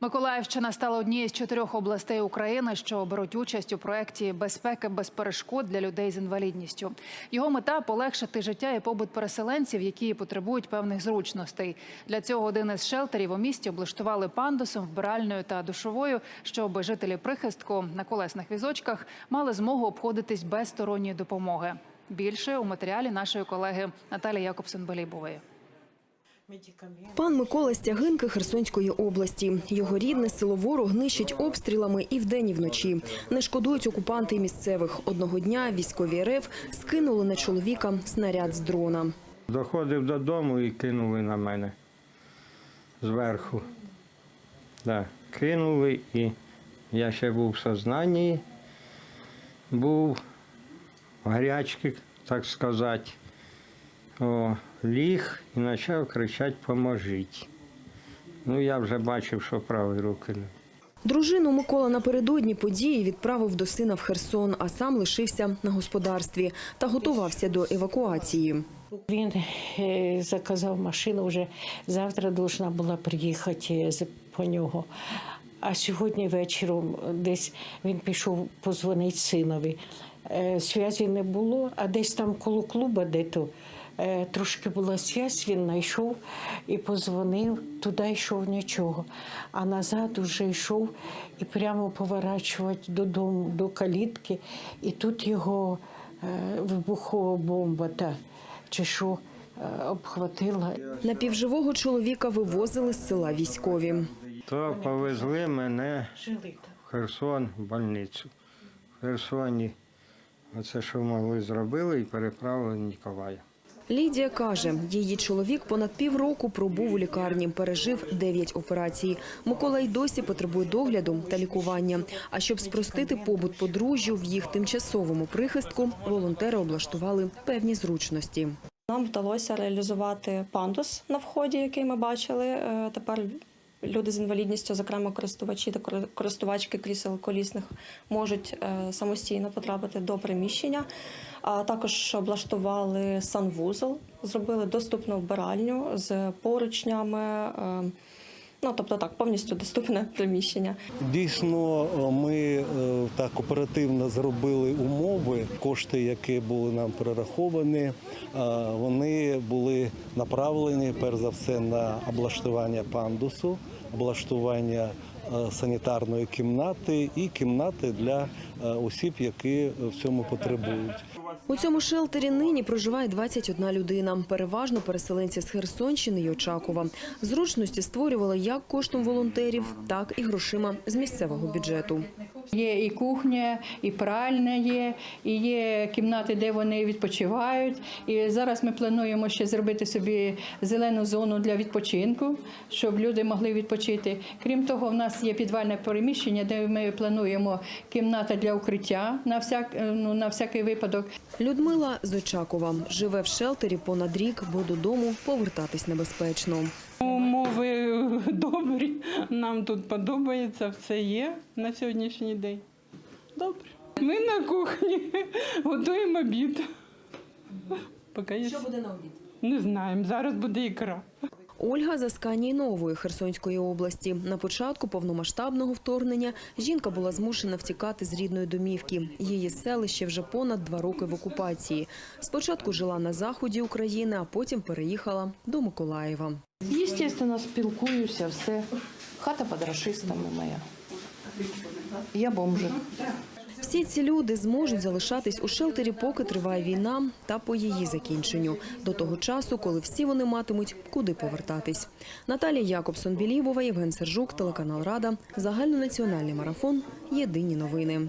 Миколаївщина стала однією з чотирьох областей України, що беруть участь у проєкті безпеки без перешкод для людей з інвалідністю. Його мета полегшити життя і побут переселенців, які потребують певних зручностей. Для цього один із шелтерів у місті облаштували пандусом, вбиральною та душовою, щоб жителі прихистку на колесних візочках мали змогу обходитись без сторонньої допомоги. Більше у матеріалі нашої колеги Наталі Якобсен-Белібової. Пан Микола Стягинки Херсонської області. Його рідне село Ворог нищить обстрілами і вдень, і вночі. Не шкодують окупанти місцевих. Одного дня військові РФ скинули на чоловіка снаряд з дрона. Доходив додому і кинули на мене зверху. Да, кинули і я ще був в сознанні, був в гарячці, так сказати. О, ліг і почав кричати Поможіть. Ну, я вже бачив, що правої руки не. Дружину Микола напередодні події відправив до сина в Херсон, а сам лишився на господарстві та готувався до евакуації. Він е, заказав машину, вже завтра повинна була приїхати з- по нього. А сьогодні вечором десь він пішов позвонити синові. Е, Зв'язі не було, а десь там коло клуба, де то е, трошки була зв'язь, він знайшов і позвонив, туди йшов нічого. А назад уже йшов і прямо поворачувати додому, до калітки, і тут його е, вибухова бомба та чи що е, обхватила. Напівживого чоловіка вивозили з села військові. То повезли мене в Херсон, в больницю. В Херсоні оце, що могли, зробили і переправили Ніколая. Лідія каже, її чоловік понад півроку пробув у лікарні, пережив 9 операцій. Микола й досі потребує догляду та лікування. А щоб спростити побут подружжю в їх тимчасовому прихистку, волонтери облаштували певні зручності. Нам вдалося реалізувати пандус на вході, який ми бачили. Е, Тепер люди з інвалідністю, зокрема користувачі та користувачки крісел колісних, можуть е, самостійно потрапити до приміщення. А також облаштували санвузол, зробили доступну вбиральню з поручнями. Ну, тобто так, повністю доступне приміщення. Дійсно, ми е, так оперативно зробили умови. Кошти, які були нам перераховані, е, вони були направлені перш за все на облаштування пандусу, облаштування е, санітарної кімнати і кімнати для осіб, які в цьому потребують. У цьому шелтері нині проживає 21 людина, переважно переселенці з Херсонщини й Очакова. Зручності створювали як коштом волонтерів, так і грошима з місцевого бюджету. Є і кухня, і пральня є, і є кімнати, де вони відпочивають. І зараз ми плануємо ще зробити собі зелену зону для відпочинку, щоб люди могли відпочити. Крім того, в нас є підвальне переміщення, де ми плануємо кімната для укриття на всяк, ну, на всякий випадок. Людмила з Очакова живе в шелтері понад рік, бо додому повертатись небезпечно. Умови добрі. Нам тут подобається, все є на сьогоднішній день. Добре. Ми на кухні готуємо обід. Поки є. Що буде на обід? Не знаємо. Зараз буде ікра. Ольга з Асканії Нової Херсонської області. На початку повномасштабного вторгнення жінка була змушена втікати з рідної домівки. Її селище вже понад два роки в окупації. Спочатку жила на заході України, а потім переїхала до Миколаєва. Естественно, спілкуюся, все. Хата під рашистами моя. Я бомжик. Всі ці люди зможуть залишатись у шелтері, поки триває війна, та по її закінченню. До того часу, коли всі вони матимуть куди повертатись. Наталія Якобсон Білібова, Євген Сержук, телеканал Рада, загальнонаціональний марафон. Єдині новини.